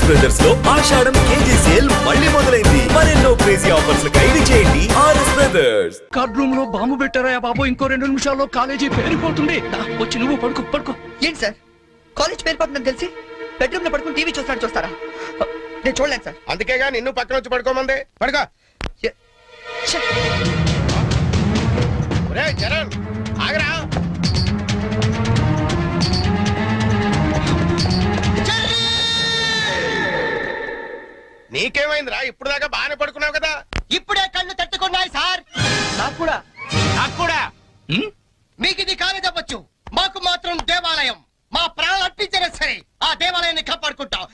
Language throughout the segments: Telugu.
ఆర్ఎస్ బ్రదర్స్లో ఆషాఢం కేజీ సేల్ మళ్ళీ మొదలైంది. మరెన్నో క్రేజీ ఆఫర్స్ ఖైదీ చేయండి ఆర్ఎస్ బ్రదర్స్ కార్డ్ రూమ్లో బాంబు పెట్టారా బాబు? ఇంకో రెండు నిమిషాల్లో కాలేజీ పేరిపోతుంది. వచ్చి నువ్వు పడుకో పడుకో. ఏంటి సార్? కాలేజ్ పేరుపోతుందని తెలిసి బెడ్రూమ్లో పడుకుని టీవీ చూస్తాడు చూస్తారా? నేను చూడలేను సార్. అందుకేగా నిన్ను పక్కన వచ్చి పడుకోమంది. పడుకో. చరణ్ నీకేమైందిరా? ఇప్పుడు దాకా బాగానే పడుకున్నావు కదా. ఇప్పుడే కళ్ళు తట్టుకున్నాయి సార్. నాకు కూడా. నాకు కూడా. ఉమ్, మీకు ఇది కాలేజ్ అవ్వచ్చు మాకు మాత్రం దేవాలయం. మా ప్రాణాలు అర్పించినా సరే ఆ దేవాలయాన్ని కాపాడుకుంటాం.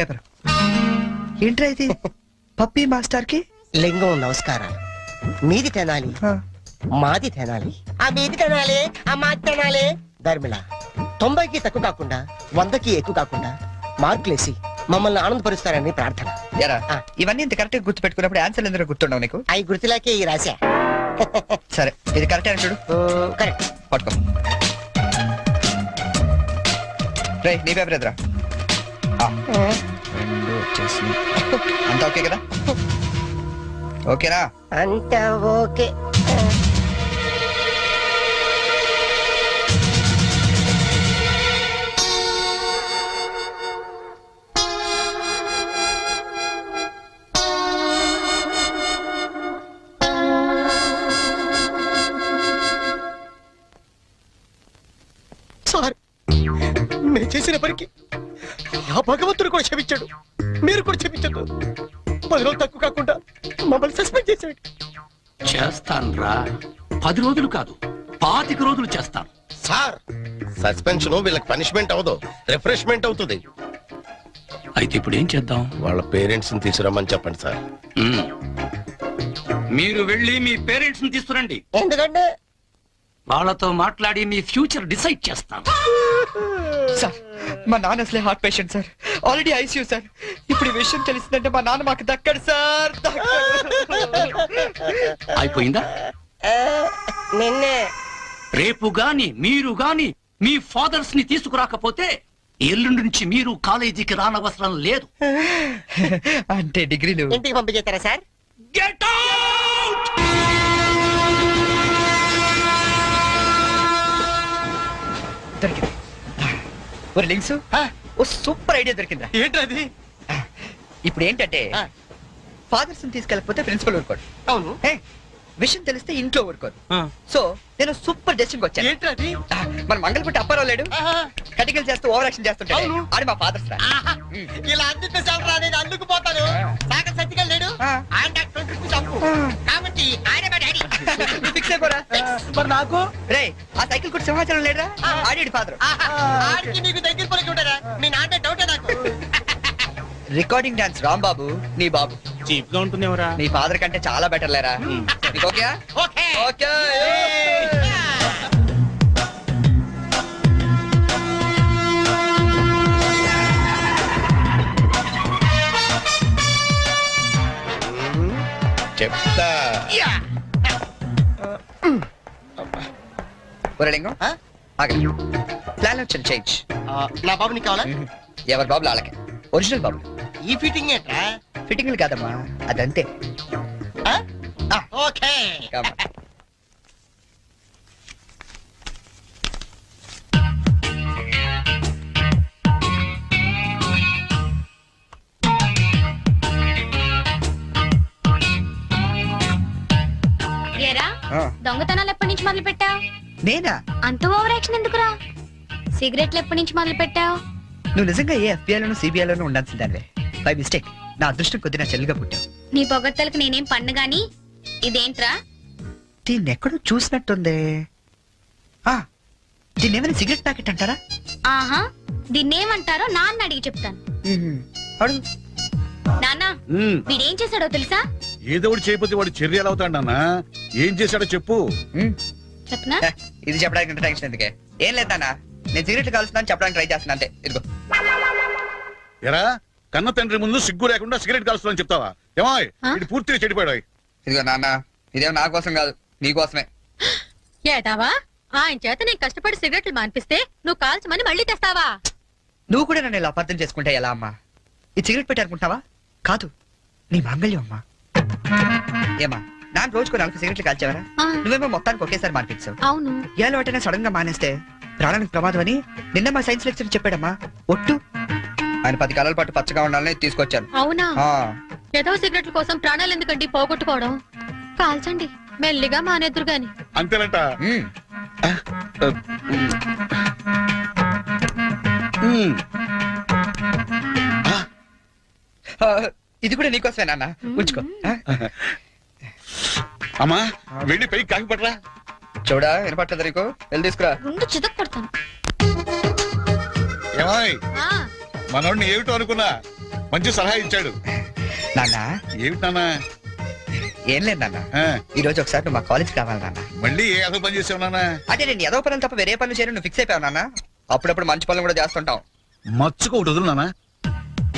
పేపర్. ఏంట్రా ఇది? పప్పీ మాస్టర్కి లింగం నమస్కారాలు. మీది తినాలి. మాది తినాలి. ఆ మీది తినాలి ఆ మాది తినాలి. ధర్మిళ తొంభైకి తక్కువ కాకుండా వందకి ఎక్కువ కాకుండా మార్కులేసి మమ్మల్ని ఆనందపరుస్తారని ప్రార్థన. ఎరా ఆ. ఇవన్నీ ఇంత కరెక్ట్ గుర్తు పెట్టుకున్నప్పుడు ఆన్సర్ ఎందుకు గుర్తుండవు నీకు? అవి గుర్తులాకే ఈ రాశా. సరే ఇది కరెక్ట్ అని చూడు? కరెక్ట్ పట్టుకో. రే నీ పేపర్ ఎదురా. ఆ, రెండు వచ్చేసి అంతా ఓకే కదా? ఓకేనా? అంత ఓకే. సార్ నేను చేసిన పనికి ఆ భగవంతుడు కూడా క్షమించాడు. చేస్తానురా పది రోజులు కాదు పాతిక రోజులు చేస్తాను సార్ సస్పెన్షన్ వీళ్ళకి పనిష్మెంట్ అవదు రిఫ్రెష్మెంట్ అవుతుంది. అయితే ఇప్పుడు ఏం చేద్దాం? వాళ్ళ పేరెంట్స్ని తీసుకురమ్మని చెప్పండి సార్. ఉమ్. మీరు వెళ్ళి మీ పేరెంట్స్ని తీసుకురండి. ఎందుకంటే వాళ్ళతో మాట్లాడి మీ ఫ్యూచర్ డిసైడ్ చేస్తాను సార్ మా నాన్న అసలే heart patient sir. Already ICU sir. ఇప్పుడు ఈ విషయం తెలిసిందంటే మా నాన్న మాకు దక్కడు సార్ దక్కడు. అయిపోయిందా? నిన్నే. రేపు గాని మీరు గాని మీ ఫాదర్స్ని తీసుకురాకపోతే ఎల్లుండి నుంచి మీరు కాలేజీకి రానవసరం లేదు. అంటే డిగ్రీలు. ఇంటికి పంపించేస్తారా సార్? గెట్ అవుట్ దొరికింది. ఒక లింక్స్. ఓ సూపర్ ఐడియా దొరికిందా ఏంటది? ఇప్పుడు ఏంటంటే ఆ. ఫాదర్స్ తీసుకెళ్ళకపోతే ప్రిన్సిపల్ ఊరుకోడు. అవును. ఏ, విషయం తెలిస్తే ఇంట్లో ఊరుకోదు సో నేను సూపర్ డెసిషన్ వచ్చాను. మన మంగళపట్టి అప్పారావు లేడు. కటికలు చేస్తూ ఓవర్ యాక్షన్ చేస్తుంటే అవును. ఆడి మా ఫాదర్స్ రా. ఆహా, ఇలా అందితే చాలరా నేను అందుకుపోతాను సాగర్ సత్తిగా లేడు. ఆ. ఆయన కాబట్టి ఆయన మా డాడీ. ఫిక్స్ అయిపోరా మరి నాకు? రే ఆ సైకిల్ కూడా సింహాచలం లేడురా? ఆడి ఫాదర్ ఆహా, ఆడికి నీకు దగ్గర పలికి ఉంటారా మీ నాన్న డౌటే నాకు? రికార్డింగ్ డాన్స్ రాంబాబు నీ బాబు. చీప్గా ఉంటుందేమరా? నీ ఫాదర్ కంటే చాలా బెటర్ లేరా? నీకు ఓకే ఓకే. ఓకే. చెప్తా. ఒరే లింగం ఆ? ఆగండి ప్లాన్ వచ్చింది చేంజ్ నా బాబు నీకు కావాలా? ఎవరి బాబులు వాళ్ళకే. ఒరిజినల్ బాబులు. ఈ ఫిట్టింగ్ ఏంట్రా? ఫిట్టింగ్లు కాదమ్మా అదంతే. ఆ? ఆ. ఓకే. ఏరా ఆ, దొంగతనాలు ఎప్పటి నుంచి మొదలు పెట్టావు నేనా? అంత ఓవర్ యాక్షన్ ఎందుకురా? సిగరెట్లు ఎప్పటి నుంచి మొదలు పెట్టావు నువ్వు నిజంగా ఏ ఎఫ్బిఐ లోను సిబిఐ లోను ఉండాల్సిందే బై మిస్టేక్. నా అదృష్టం కొద్ది నా చెల్లిగా పుట్టావు. నీ పొగడ్తలకు నేనేం పన్ను గాని? ఇదేంట్రా? దీన్ని ఎక్కడో చూసినట్టుంది. ఆ, దీన్ని ఏమైనా సిగరెట్ ప్యాకెట్ అంటారా? ఆహా దీన్నేమంటారో నాన్న అడిగి చెప్తాను. అడుగు నాన్న వీడేం చేశాడో తెలుసా? ఏదో ఒకటి చేయకపోతే వాడు చర్యలు అవుతాడు నాన్న. ఏం చేశాడో చెప్పు. మ్మ్. చెప్పనా? ఇది చెప్పడానికి ఇంత టెన్షన్ ఎందుకే? ఏం లేదు నాన్న. నేను సిగరెట్ కలుస్తున్నాను చెప్పడానికి ట్రై చేస్తున్నా అంతే. ఇదిగో. ఎరా కన్న తండ్రి ముందు సిగ్గు లేకుండా సిగరెట్ కాలుస్తానని చెప్తావా? ఏమో ఇది పూర్తిగా చెడిపోయాడు ఇదిగో నాన్న ఇదేం నా కోసం కాదు నీ కోసమే. ఏటావా ఆయన చేత నేను కష్టపడి సిగరెట్లు మానిపిస్తే నువ్వు కాల్చమని మళ్ళీ తెస్తావా? నువ్వు కూడా నన్ను ఇలా అపార్థం చేసుకుంటే ఎలా అమ్మా? ఈ సిగరెట్ పెట్టి అనుకుంటావా? కాదు నీ మాంగళ్యం అమ్మా. ఏమా నాన్న రోజుకు నాలుగు సిగరెట్లు కాల్చేవరా? ఆ, నువ్వేమో మొత్తానికి ఒకేసారి మానిపించావు. అవును. ఏ అలవాటైనా సడన్గా మానేస్తే ప్రాణానికి ప్రమాదం అని నిన్న మా సైన్స్ లెక్చర్ చెప్పాడమ్మా. ఒట్టు ఆయన పది కాలాల పాటు పచ్చగా ఉండాలని తీసుకొచ్చాను అవునా? ఆ, ఏదో సిగరెట్ల కోసం ప్రాణాలు ఎందుకండి పోగొట్టుకోవడం? కాల్చండి మెల్లిగా మానేద్దురు గాని. అంతేనట. మ్మ్. ఉమ్. ఆ, ఇది కూడా నీకోసమే నాన్న. ఉంచుకో. ఆ? అమ్మా వెళ్ళి పైకి కాకి పట్టరా. చూడా వినపట్లేదు నీకు? వెళ్ళి తీసుకురా. గుండు చితక్ కొడతాను ఏమాయ్. ఆ, మనోడిని ఏమిటో అనుకున్నా మంచి సలహా ఇచ్చాడు. నాన్న. ఏమిటి నాన్న? ఏం లేదు నాన్న. ఆ, ఈ రోజు ఒకసారి నువ్వు మా కాలేజ్ కావాలి నాన్న. మళ్ళీ ఏ అదో పని చేసావు నాన్న? అదే నేను ఏదో పనులు తప్ప వేరే పనులు చేయను నువ్వు ఫిక్స్ అయిపోయావు నాన్న. అప్పుడప్పుడు మంచి పనులు కూడా చేస్తుంటాం మచ్చుకు ఒకటి వదులు నాన్న.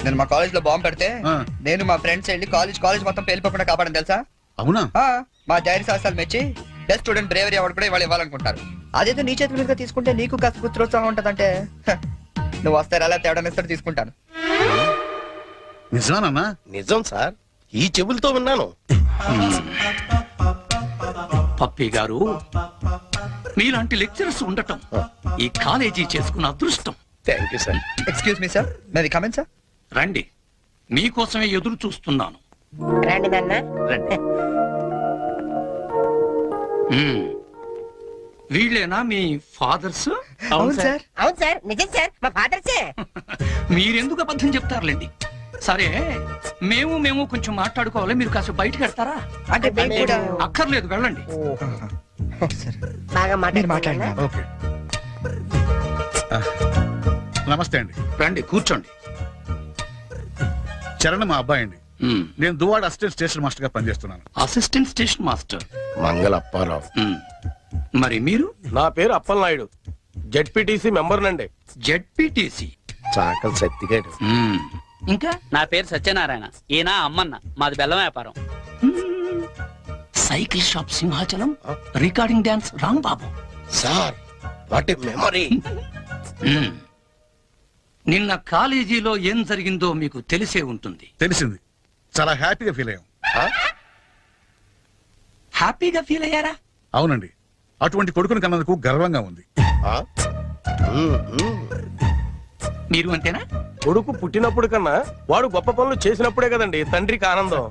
నేను మా కాలేజ్లో బాంబు పెడితే ఆ. నేను మా ఫ్రెండ్స్ వెళ్ళి కాలేజ్ కాలేజ్ మొత్తం పేలిపోకుండా కాపాడని తెలుసా? అవునా? ఆ, మా ధైర్య సాహసాలు మెచ్చి బెస్ట్ స్టూడెంట్ బ్రేవరీ అవార్డు కూడా ఇవాళ ఇవ్వాలనుకుంటారు. అదేదో నీ చేతి మీదుగా తీసుకుంటే నీకు కాస్త పుత్రోత్సాహం ఉంటదంటే హ, నువ్వు వస్తే అలా తేడా ఇస్తారు తీసుకుంటాను. నిజమా నాన్న? నిజం సార్. ఈ చెవులతో విన్నాను. పప్పి గారు మీలాంటి లెక్చరర్స్ ఉండటం ఈ కాలేజీ చేసుకున్న అదృష్టం. Thank you sir excuse me sir నాది కమెంట్ సార్ రండి. మీకోసమే ఎదురు చూస్తున్నాను. రండి నాన్న. రండి. వీళ్ళేనా మీ ఫాదర్స్? అవును సార్. అవును సార్ నిజం సార్ మా ఫాదర్సే. మీరెందుకు అబద్ధం చెప్తారులేండి? సరే మేము మేము కొంచెం మాట్లాడుకోవాలి మీరు కాస్త బయటకు వెళ్తారా? అంటే మేము కూడా అక్కర్లేదు వెళ్ళండి. సరే. బాగా మీరు మాట్లాడుతున్నా మాట్లాడినా ఓకే. ఆ, నమస్తే అండి. రండి కూర్చోండి. చరణ్ మా అబ్బాయి అండి. నేను దువాడ అసిస్టెంట్ స్టేషన్ మాస్టర్గా పనిచేస్తున్నాను. Assistant station master? Mangala Apparao. మరి మీరు? నా పేరు అప్పలనాయుడు. జెడ్పీటీసీ మెంబర్ నండి జెడ్పీటీసీ. చాకల్ సత్తిగాడు. ఇంకా? నా పేరు సత్యనారాయణ. ఈయన అమ్మన్న. మాది బెల్లం వ్యాపారం. Cycle shop Simhachalam recording dance Rambabu. Sir what memory. Hmm. నిన్న కాలేజీలో ఏం జరిగిందో మీకు తెలిసే ఉంటుంది. తెలిసింది. చాలా హ్యాపీగా ఫీల్ అయ్యాం. హ్యాపీగా ఫీల్ అయ్యారా? అవునండి. అటువంటి కొడుకుని కన్నందుకు గర్వంగా ఉంది. మీరు అంతేనా? కొడుకు పుట్టినప్పుడు కన్నా వాడు గొప్ప పనులు చేసినప్పుడే కదండి తండ్రికి ఆనందం.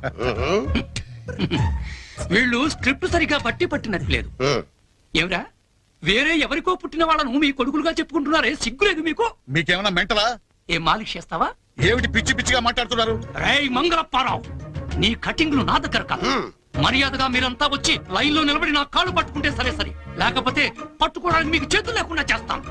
వీళ్ళు స్క్రిప్ట్ సరిగా పట్టి పట్టినట్లేదు ఏమిరా? వేరే ఎవరికో పుట్టిన వాళ్ళను మీ కొడుకులుగా చెప్పుకుంటున్నారే? సిగ్గులేదు మీకు? మీకేమైనా మెంటలా? ఏం మాలిష్ చేస్తావా? ఏమిటి పిచ్చి పిచ్చిగా మాట్లాడుతున్నారు? రేయ్ మంగళప్పారావు నీ కటింగ్లు నా దగ్గర కాదు మర్యాదగా మీరంతా వచ్చి లైన్లో నిలబడి నా కాళ్ళు పట్టుకుంటే సరే సరే. లేకపోతే పట్టుకోవడానికి మీకు చేతులు లేకుండా చేస్తాం.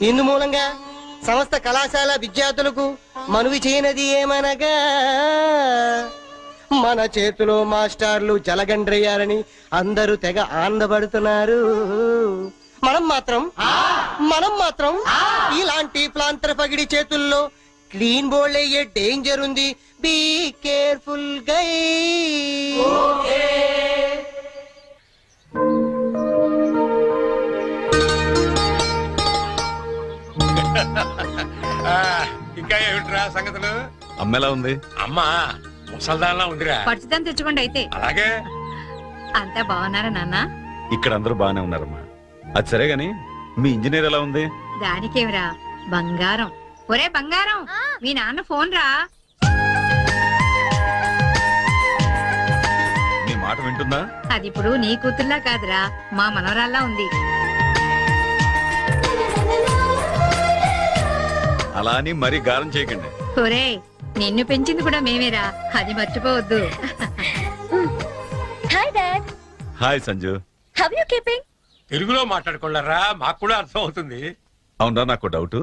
నిన్ను hmm. మూలంగా సమస్త కళాశాల విద్యార్థులకు మనవి చేయనది ఏమనగా? మన చేతిలో మాస్టార్లు జలగండ్రయ్యారని అందరూ తెగ ఆనందపడుతున్నారు. మనం మాత్రం మనం మాత్రం ఇలాంటి ప్లాంతర పగిడి చేతుల్లో క్లీన్ బోల్డ్ అయ్యే డేంజర్ ఉంది. Be careful guy. ఏమిట్రా సంగతులు? అమ్మెలా ఉంది? అమ్మా ముసల్దాన్లా ఉందిరా. పచ్చిదాన్ని తెచ్చుకోండి అయితే. అలాగే? అంతా బాగున్నారా నాన్న? ఇక్కడ అందరూ బాగానే ఉన్నారమ్మా. అది సరే గాని మీ ఇంజనీర్ ఎలా ఉంది? దానికేమిరా? బంగారం. ఒరే బంగారం మీ నాన్న ఫోన్ రా. నీ మాట వింటుందా? అది ఇప్పుడు నీ కూతుర్లా కాదురా మా మనవరాల్లా ఉంది. అలా అని మరీ గారం చేయకండి. ఒరే నిన్ను పెంచింది కూడా మేమేరా. అది మర్చిపోవద్దు. Hi dad. Hi Sanju. How you keeping తెలుగులో మాట్లాడుకోలేరా మాకు కూడా అర్థం అవుతుంది అవునరా నాకు డౌట్.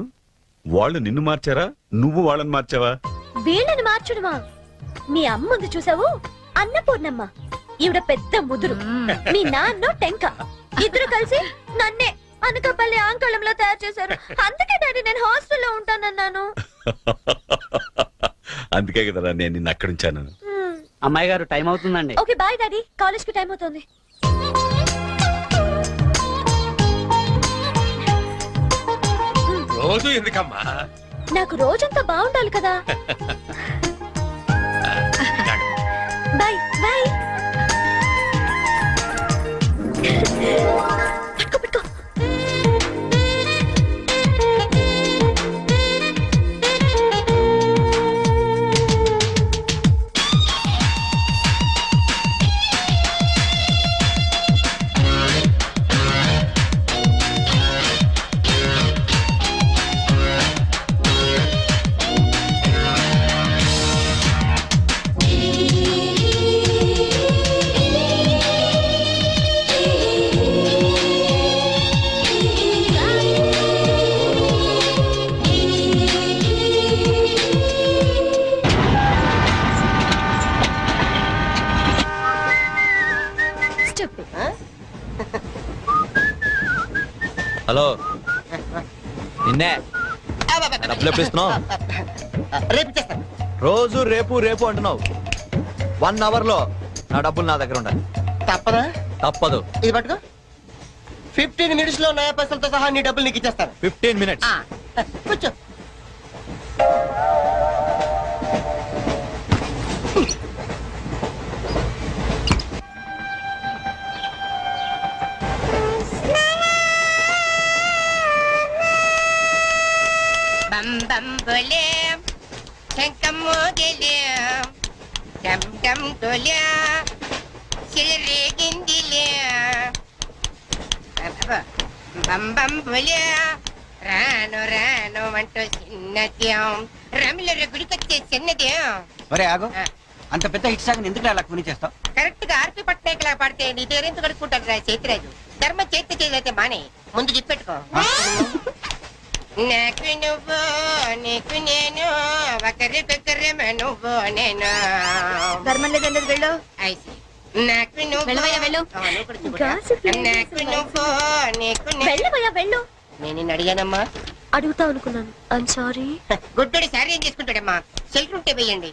వాళ్ళు నిన్ను మార్చారా? నువ్వు వాళ్ళని మార్చావా? వీళ్ళని మార్చుడుమా? మీ అమ్మ ఉంది చూసావు? అన్నపూర్ణమ్మ. ఈవిడ పెద్ద ముదురు. మీ నాన్న టెంక. ఇద్దరు కలిసి నన్నే. అనకాపల్లి ఆంకళంలో తయారు చేశారు. అందుకే డాడీ నేను హాస్టల్లో ఉంటానన్నాను. అందుకే కదరా నేను నిన్ను అక్కడ ఉంచాను అమ్మాయి గారు టైం అవుతుందండి. Okay bye daddy. కాలేజ్కి టైం అవుతుంది. రోజు ఎందుకమ్మా? నాకు రోజంతా బాగుండాలి కదా. Bye bye. హలో. నిన్నే. డబ్బులు ఎప్పుడు ఇస్తున్నావు? రేపు రోజు రేపు రేపు అంటున్నావు. వన్ అవర్లో నా డబ్బులు నా దగ్గర ఉండాలి. తప్పదా? తప్పదు. ఇది పట్టుకో. ఫిఫ్టీన్ మినిట్స్లో నయా పైసలతో సహా నీ డబ్బులు నీకు ఇచ్చేస్తాను. ఫిఫ్టీన్ మినిట్స్ కూర్చో. డమ్ డమ్ డోలే సిలరేగిందిలే బం బం బోలే రాను రాను అంటూ చిన్నద్యం రమిల గుడికొచ్చే చిన్నద్యం ఒరే ఆగు అంత పెద్ద హిట్ సాగ్ ఎందుకు అలా కొని చేస్తావు కరెక్ట్గా ఆర్పి పట్నాయక్ లా పాడితే నీ దగ్గరెందుకు కడుక్కుంటాడు రా చేతిరాజు ధర్మ చేతి చేదైతే మానే ముందు చెప్పెట్టుకో నాకు నువ్వు నీకు నేను ఒకరికొకరేమో నువ్వు నేను. ధర్మం లేదండి వెళ్ళు. ఐసి నాకు నువ్వు వెళ్ళవయ్యా, వెళ్ళు. Gossip లేదు, నాకు. నువ్వు నీకు నేను వెళ్ళవయ్యా వెళ్ళు. నేను నిన్ను అడిగానమ్మా. అడుగుతా అనుకున్నాను. ఐమ్ సారీ గుడ్డోడి సారీ ఏం చేసుకుంటాడమ్మా సెల్ఫ్ ఉంటే వేయండి.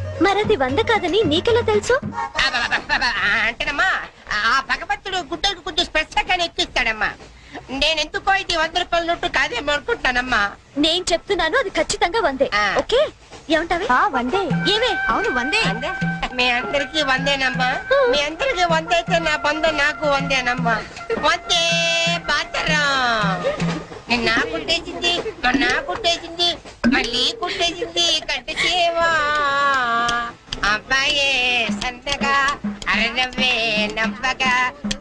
మరది వంద కాదని నీకెలా తెలుసు? అంటేనమ్మా ఆ భగవంతుడు గుడ్డలకు కొంచెం స్పెషల్గానే ఎక్కిస్తాడమ్మా నేను ఎందుకో ఇది వంద రూపాయల నోటు కాదేమో అనుకుంటున్నానమ్మా. నేను చెప్తున్నాను అది ఖచ్చితంగా వందే. ఆ. ఓకే? ఏమంటావి? వందే. ఏమే? అవును వందే. అందే? మీ అందరికి వందేనమ్మా. మీ అందరికి వంద అయితే నా బంధ నాకు వందేనమ్మా. వందే బాతరం. కుట్టేసింది కుట్టేసింది మళ్ళీ కుట్టేసింది కట్టు చేవా అబ్బాయే సంతగా అరనవ్వే నవ్వగా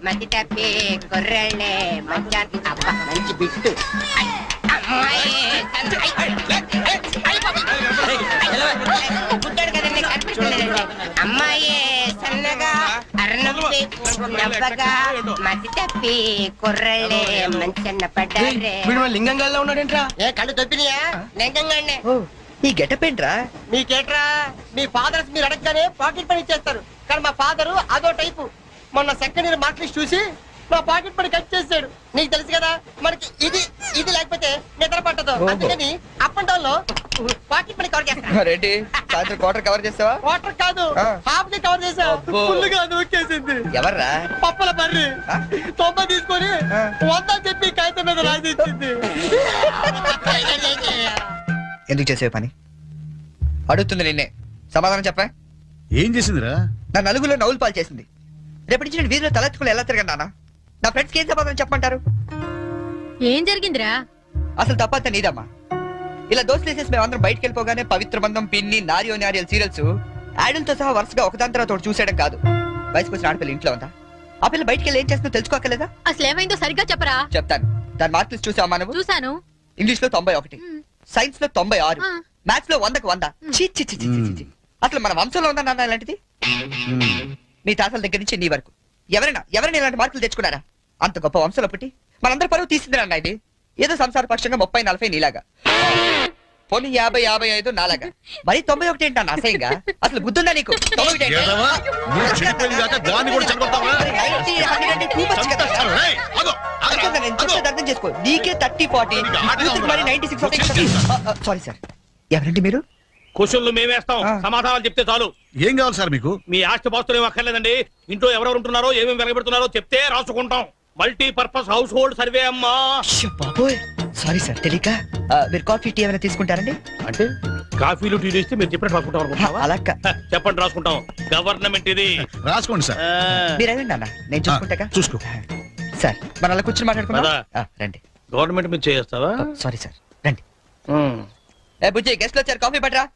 మతి తప్పి కుర్రళ్ళే మంచా అబ్బా మంచి బిట్టు అమ్మాయి పుట్టాడు కదండి కనిపించలేదండి అమ్మాయి సన్నగా అరనవ్వి నవ్వగా మతి తప్పి కుర్రళ్ళే మంచన్న పడ్డారే లింగంగా ఉన్నాడేంట్రా ఏ కళ్ళు తొప్పినాయా ఓ ఈ గెటప్ ఏంట్రా? మీకేట్రా మీ ఫాదర్స్ మీరు అడగగానే పాకెట్ పని చేస్తారు. కానీ మా ఫాదరు అదో టైపు. మొన్న సెకండ్ ఇయర్ మార్క్ లిస్ట్ చూసి నా పాకెట్ పని కట్ చేశాడు. నీకు తెలుసు కదా మనకి ఇది ఇది లేకపోతే నిద్ర పట్టదు. అందుకని అప్ అండ్ డౌన్లో పాకెట్ పని కవర్ చేస్తాను. రెడ్డి సాయంత్రం క్వార్టర్ కవర్ చేస్తావా? వాటర్ కాదు. హాఫ్ ది కవర్ చేసా. అబ్బో. ఫుల్గా నూకేసింది ఎవర్రా? పప్పుల బర్రి? తొంభై తీసుకొని. వంద అని చెప్పి కాగితం మీద రాసి ఇచ్చింది. ఎందుకు చేసే పని? అడుగుతుంది నిన్నే. సమాధానం చెప్పా ఏం చేసిందిరా? నా నలుగులో నవ్వులు పాలు చేసింది. రేపటి నుంచి నేను వీధిలో తలెత్తుకుని ఎలా తిరగను నాన్న? నా ఫ్రెండ్స్కి ఏం సమాధానం చెప్పమంటారు? ఏం జరిగిందిరా? అసలు తప్పంత నీదమ్మా. ఇలా దోస్తులు వేసేసి మేమందరం బయటకు వెళ్ళిపోగానే పవిత్ర బంధం పిన్ని నారియో నారియల్ సీరియల్స్ యాడల్తో సహా వరుసగా ఒకదాని తర్వాత ఒకటి చూసేయడం కాదు. వయసుకు వచ్చిన ఆడపిల్ల ఇంట్లో ఉందా? ఆ పిల్ల బయటికి వెళ్ళి ఏం చేస్తుందో తెలుసుకోకలేదా? అసలు ఏమైందో సరిగ్గా చెప్పరా? చెప్తాను. దాని మార్కులు చూసావా నువ్వు చూశాను. ఇంగ్లీష్లో తొంభై ఒకటి. సైన్స్లో తొంభై ఆరు. ఆ. మ్యాథ్స్లో వందకు వంద. ఛీ, ఛీ, ఛీ, ఛీ, ఛీ, ఛీ. అసలు మన వంశంలో ఉందా నాన్న ఇలాంటిది మీ తాతల దగ్గర నుంచి నీ వరకు. ఎవరైనా ఎవరైనా ఇలాంటి మార్కులు తెచ్చుకున్నారా? అంత గొప్ప వంశంలో పుట్టి. మనందరి పరువు తీసింది అన్న ఇది. ఏదో సంసార పక్షంగా ముప్పై నలభై నీలాగా. పోనీ యాభై యాభై ఐదు నాలాగా. మరి తొంభై ఒకటి ఏంటన్న? అసహ్యంగా? అసలు బుద్ధుందా నీకు? తొంభై ఒకటి ఏంటి? ఏదవా? నువ్వు చెడిపోయింది కాక దాన్ని కూడా చెడగొడతావా? మరి 90, 100 అంటే too much కదా. చంపేస్తాను, రేయ్, ఆగు, ఆగురా, అర్థం నేను ఆగు. చెప్పేది అర్థం చేసుకో. నీకే థర్టీ ఫార్టీ. నీకు హార్ట్గా ఉందా? మరి నైన్టీ సిక్స్. సారీ సార్ ఎవరండి మీరు? క్వశ్చన్లు మేమేస్తాం ఆ. సమాధానాలు చెప్తే చాలు. ఏం కావాలి సార్ మీకు? మీ ఆస్తి పాస్తులు ఏం అక్కర్లేదండి. ఇంట్లో ఎవరెవరు ఉంటున్నారో ఏమేమి వెలగబెడుతున్నారో చెప్తే రాసుకుంటాం. Multi purpose household survey అమ్మా బాబోయ్. సారీ సార్ తెలియక మీరు కాఫీ టీ ఏమైనా తీసుకుంటారండి? అంటే కాఫీలు టీలు ఇస్తే మీరు చెప్పినట్టు రాసుకుంటాం అనుకుంటున్నావా? అలా కా- చెప్పండి రాసుకుంటాం. గవర్నమెంట్ ఇది. రాసుకోండి సార్. ఆ, మీరు వెళ్ళండి అన్న నేను చూసుకుంటాగా చూసుకో. సార్ మన అలా కూర్చొని మాట్లాడుకుందాం. పద. ఆ, రండి. గవర్నమెంట్ మీరు చేస్తావా? సారీ సార్ రండి. ఏ బుజ్జి గెస్ట్లు వచ్చారు కాఫీ పట్టరా.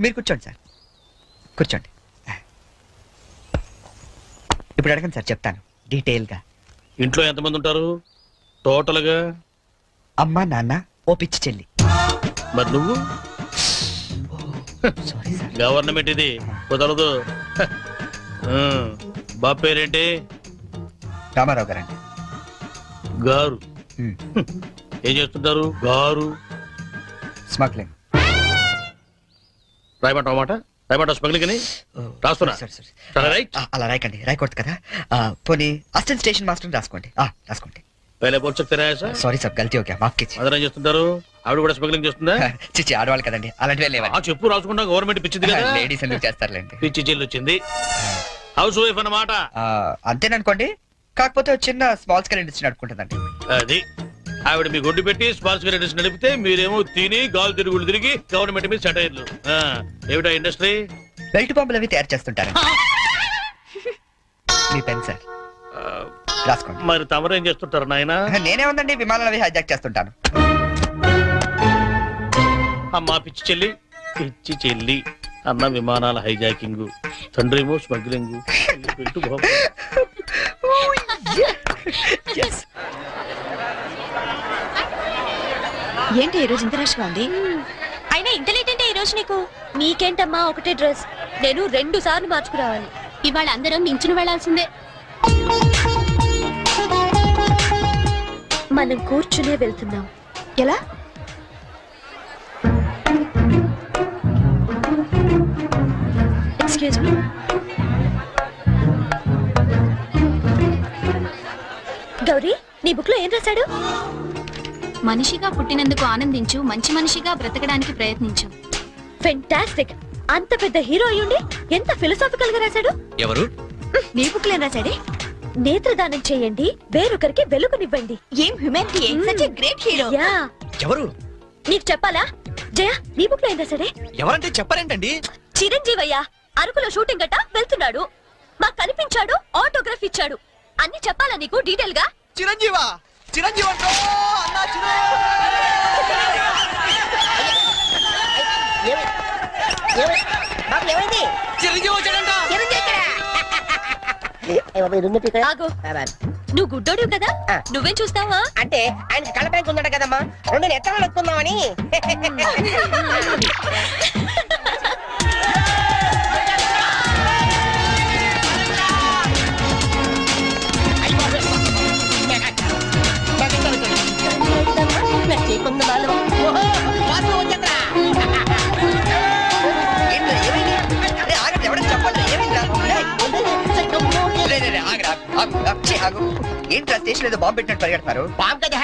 మీరు కూర్చోండి సార్. కూర్చోండి. ఇప్పుడు అడగండి సార్ చెప్తాను డీటెయిల్గా ఇంట్లో ఎంతమంది ఉంటారు? టోటల్గా? అమ్మ నాన్న ఓ పిచ్చి చెల్లి. మరి నువ్వు? సారీ సార్ గవర్నమెంట్ ఇది కుదరదు. ఆ, బాబు పేరేంటి? రామారావు గారండి. గారు. ఉమ్, ఏం చేస్తుంటారు గారు. స్మగ్లింగ్. రాయమంటావు మాట రాయమంటావు స్మగ్లింగ్ అని? రాస్తున్నా. సరే, సరే. సరే, రైట్. ఆ, అలా రాయకండి రాయకూడదు కదా? ఆ, పోనీ అసిస్టెంట్ స్టేషన్ మాస్టర్ రాసుకోండి. ఆ, రాసుకోండి. పైలే పోట్ చెప్తారా సార్? సారీ సార్ గల్తీ ఓకే మాఫ్ కిచ్చి అదరం చేస్తుంటారు? ఆవిడ కూడా స్మగ్లింగ్ చేస్తుందా? చిచ్చి ఆడవాళ్ళు కదండి. అలాంటివే లేవా ఆ చెప్పు రాసుకుంటా గవర్నమెంట్ పిచ్చింది కదా. లేడీస్ ఎందుకు చేస్తారులేండి? పిచ్చి జైలు వచ్చింది. హౌస్ వైఫ్ అన్నమాట. అంతేననుకోండి. కాకపోతే చిన్న స్మాల్ స్కేల్ ఇండస్ట్రీ నడుపుకుంటుందండి. అది. ఆవిడ మీ గుడ్డు పెట్టి స్పాన్స్ ఇండస్ట్రీ నడిపితే మీరేమో తిని గాలి తిరుగులు తిరిగి గవర్నమెంట్ మీద సెటైర్లు ఏమిటా ఇండస్ట్రీ బెల్ట్ బాంబులు అవి తయారు చేస్తుంటారు మీ పెన్ సార్ రాసుకోండి. మరి తమరేం చేస్తుంటారు నాయన? నేనే ఉందండి విమానాలు అవి హైజాక్ చేస్తుంటాను. అమ్మా పిచ్చి చెల్లి పిచ్చి చెల్లి. అన్న విమానాల హైజాకింగ్ తండ్రి ఏమో స్మగ్లింగ్. ఏంటి ఈ రోజు ఇంత రష్గా ఉంది? అయినా ఇంత లేట్ అంటే ఈ రోజు నీకు? నీకేంటమ్మా ఒకటే డ్రెస్? నేను రెండు సార్లు మార్చుకురావాలి. ఇవాళ అందరం నించుని వెళ్ళాల్సిందే మనం కూర్చునే వెళ్తున్నాం. ఎలా? ఎక్స్క్యూజ్ మీ గౌరీ నీ బుక్లో ఏం రాశాడు? మనిషిగా పుట్టినందుకు ఆనందించు మంచి మనిషిగా బ్రతకడానికి ప్రయత్నించు. ఫెంటాస్టిక్ అంత పెద్ద హీరో అయ్యుండి ఎంత ఫిలసాఫికల్గా రాశాడు? ఎవరు? నీ బుక్ ఏం రాశాడే? నేత్రదానం చేయండి వేరొకరికి వెలుగునివ్వండి. ఏం humanity such great hero yeah. ఎవరు? నీకు చెప్పాలా? జయ నీ బుక్లో ఏం రాశాడే ఎవరంటే చెప్పరేంటండి? చిరంజీవయ్య అరకులో షూటింగ్ గట్ట వెళ్తున్నాడు. మాకు కనిపించాడు ఆటోగ్రాఫ్ ఇచ్చాడు. అన్ని చెప్పాలా నీకు డీటెయిల్గా చిరంజీవా! చిరంజీవి అంటో అన్నా చిరు ఏమైంది చిరంజీవి వచ్చాడంట ఆగు. నువ్వు గుడ్డోడు కదా? ఆ. నువ్వేం చూస్తావా? అంటే ఆయనకి కళ్ళ బ్యాంక్ ఉందట కదమ్మా. రెండు ఏమైంది? రే, ఆగండి, ఏంట్రా స్టేషన్ ఏదో బాంబు పెట్టినట్టు పరిగెడతారు బామ్ కదా?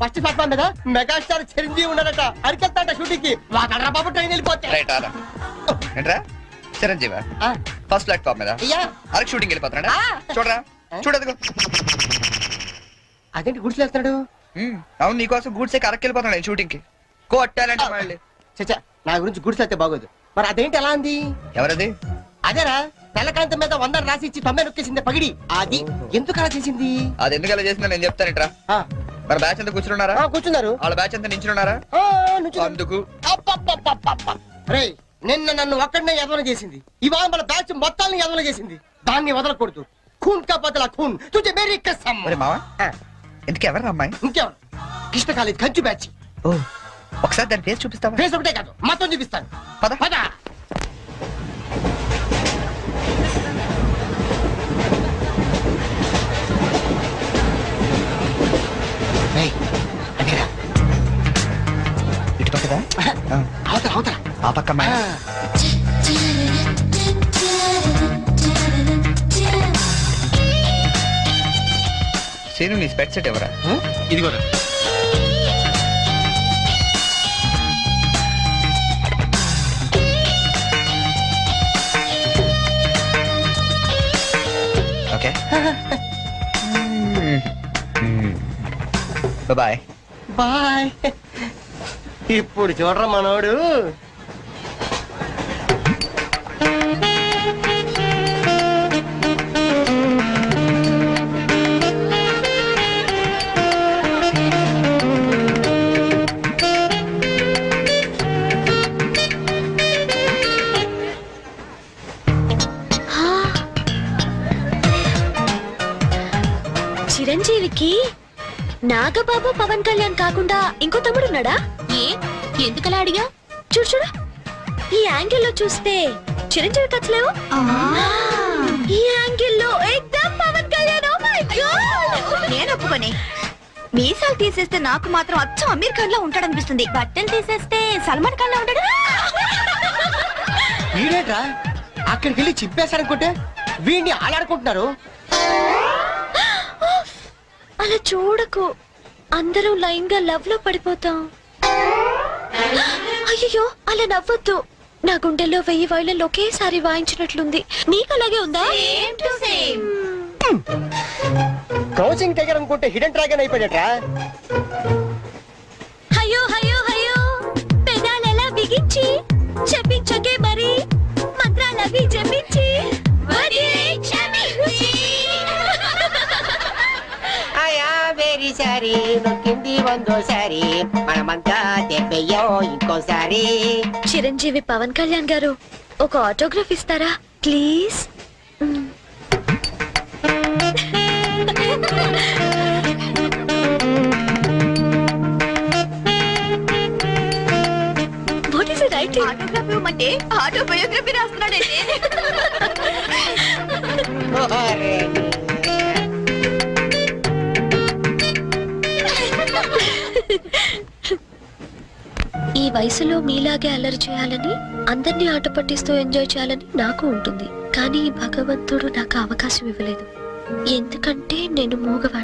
ఫస్ట్ ప్లాట్ఫామ్ మీద మెగాస్టార్ చిరంజీవి ఉన్నాడట. అరికెళ్తాట షూటింగ్కి వాకడరా బాబు ట్రైన్ వెళ్ళిపోతే. రైట్ ఆరా ఏంట్రా? చిరంజీవి? ఫస్ట్ ప్లాట్ఫామ్ మీద. అరకు షూటింగ్ వెళ్ళిపోతున్నాడా? ఆ. చూడరా. చూడదుగో అదేంటి గుడిసెలేస్తున్నాడు అవును నీకోసం గూడ్స్ ఎక్కి అరకు వెళ్ళిపోతున్నాడు షూటింగ్కి. కొట్టాలంటే మళ్ళీ. చచ్చా నా గురించి గుడిసెళ్తే బాగోదు. మరి అదేంటి ఎలా అంది ఎవరది? అదేరా తెల్లకాంతం మీద వందలు రాసి ఇచ్చి తొమ్మిది నొక్కేసింది పగిడి. అది ఎందుకు అలా చేసింది? అది ఎందుకు అలా చేసిందో నేను చెప్తానంట్రా ఆ, మరి బ్యాచ్ అంతా కూర్చున్నారా? ఆ, కూర్చున్నారు. వాళ్ళ బ్యాచ్ అంతా నించున్నారా ఆ, నుంచున్నారు. అందుకు. అబ్బబ్బబ్బబ్బబ్బ. రేయ్ నిన్న నన్ను ఒక్కడనే ఎదవన చేసింది. ఇవాళ మన బ్యాచ్ మొత్తాన్ని ఎదవన చేసింది. దాన్ని వదలకూడదు. ఖూన్ కా బదలా ఖూన్. తుజే మేరీ కసమ్. మరి మావా. ఆ, ఎందుకు ఎవరు అమ్మాయి? ఇంకెవరు? కృష్ణ కాలేజ్ కంచు బ్యాచ్. ఓ ఒకసారి దాని పేరు చూపిస్తావా? ఫేస్ ఒకటే కాదు మొత్తం చూపిస్తాను. పద. పద. ఆ, అవతల అవతల ఆ పక్క. సీను నీ స్పెట్ సెట్ ఎవరా? ఇదిగోరా. ఓకే. బాయ్. బాయ్. ఇప్పుడు చూడరా మనోడు. చిరంజీవికి నాగబాబు పవన్ కళ్యాణ్ కాకుండా ఇంకో తమ్ముడు ఉన్నాడా ఏ? ఎందుకలా అడిగా? చూడు చూడు. ఈ యాంగిల్లో చూస్తే చిరంజీవి కచ్చలేవు ఈ యాంగిల్లో ఎక్దమ్ పవన్ కళ్యాణ్. Oh! నేను ఒప్పుకొని. మీసాలు తీసేస్తే నాకు మాత్రం అచ్చం అమీర్ ఖాన్ లా ఉంటాడనిపిస్తుంది. బట్టలు తీసేస్తే సల్మాన్ ఖాన్ లా ఉంటాడు? వీడేట్రా? అక్కడికి వెళ్ళి చింపేశారనుకుంటే వీడిని ఆలాడుకుంటున్నారు. అలా చూడకు. అందరూ లైన్గా లవ్లో పడిపోతాం. అయ్యో అలా నవ్వొద్దు. నా గుండెల్లో వెయ్యి వైళ్ళలో ఒకేసారి వాయించినట్లుంది. నీకు అలాగే ఉందా క్రౌచింగ్ టైగర్ అనుకుంటే హిడెన్ డ్రాగన్ అయిపోయాడట్రా అయ్యో అయ్యో అయ్యో పెదాలెలా బిగించి? చెప్పించకే మరి. మంత్రాలవి జపించి. వదిలే అయా వెరీ సారీ నొక్కింది వందోసారి మనమంతా దెబ్బయ్యో ఇంకోసారి చిరంజీవి పవన్ కళ్యాణ్ గారు ఒక ఆటోగ్రాఫ్ ఇస్తారా? Please. What is writing autography ఇవ్వమంటే ఆటోబయోగ్రఫీ రాస్తున్నాడంటే ఈ వయసులో మీలాగే అల్లరి చేయాలని అందరినీ ఆట పట్టిస్తూ ఎంజాయ్ చేయాలని నాకు ఉంటుంది. కానీ భగవంతుడు నాకు అవకాశం ఇవ్వలేదు. ఎందుకంటే నేను మూగవాడిని.